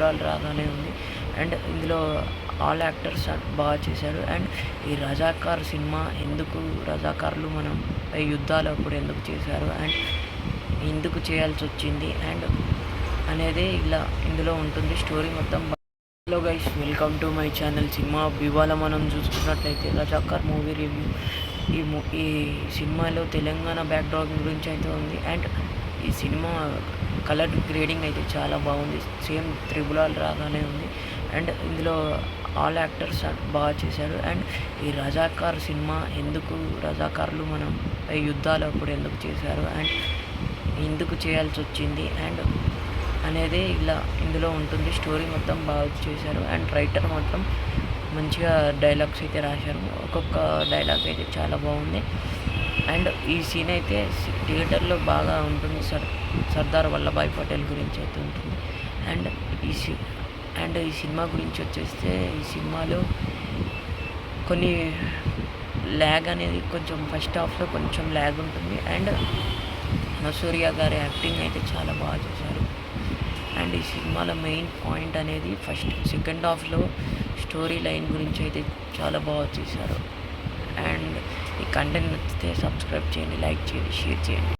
కులాలు రాగానే ఉంది. అండ్ ఇందులో ఆల్ యాక్టర్స్ బాగా చేశారు. అండ్ ఈ రజాకార్ సినిమా ఎందుకు రజాకార్లు మనం యుద్ధాలు అప్పుడు ఎందుకు చేశారు? అండ్ ఎందుకు చేయాల్సి వచ్చింది? అండ్ అనేది ఇలా ఇందులో ఉంటుంది. స్టోరీ మొత్తం hello guys welcome to my channel cinema ఇవాళ మనం చూసుకున్నట్లయితే రజాకార్ మూవీ రివ్యూ ఈ ఈ సినిమాలో తెలంగాణ బ్యాక్డ్రాప్ గురించి అయితే ఉంది. అండ్ ఈ సినిమా కలర్ గ్రేడింగ్ అయితే చాలా బాగుంది. సేమ్ త్రిబుల్ ఆల్ రాగానే ఉంది. అండ్ ఇందులో ఆల్ యాక్టర్స్ బాగా చేశారు. అండ్ ఈ రజాకార్ సినిమా ఎందుకు రజాకార్లు మనం ఈ యుద్ధాలు అప్పుడు ఎందుకు చేశారు? అండ్ ఎందుకు చేయాల్సి వచ్చింది? అండ్ అనేది ఇలా ఇందులో ఉంటుంది. స్టోరీ మొత్తం బాగా చేశారు. అండ్ రైటర్ మొత్తం మంచిగా డైలాగ్స్ అయితే రాశారు. ఒక్కొక్క డైలాగ్ అయితే చాలా బాగుంది. అండ్ ఈ సీన్ అయితే థియేటర్లో బాగా ఉంటుంది. సర్ సర్దార్ వల్లభాయ్ పటేల్ గురించి అయితే ఉంటుంది. అండ్ ఈ సి అండ్ ఈ సినిమా గురించి వచ్చేస్తే ఈ సినిమాలో కొన్ని ల్యాగ్ అనేది కొంచెం ఫస్ట్ హాఫ్లో కొంచెం ల్యాగ్ ఉంటుంది. అండ్ మసూరియా గారి యాక్టింగ్ అయితే చాలా బాగా చేశారు. అండ్ ఈ సినిమాలో మెయిన్ పాయింట్ అనేది ఫస్ట్ సెకండ్ హాఫ్లో స్టోరీ లైన్ గురించి అయితే చాలా బాగా చేశారు. అండ్ ఈ కంటెంట్ నచ్చితే సబ్స్క్రైబ్ చేయండి లైక్ చేయండి షేర్ చేయండి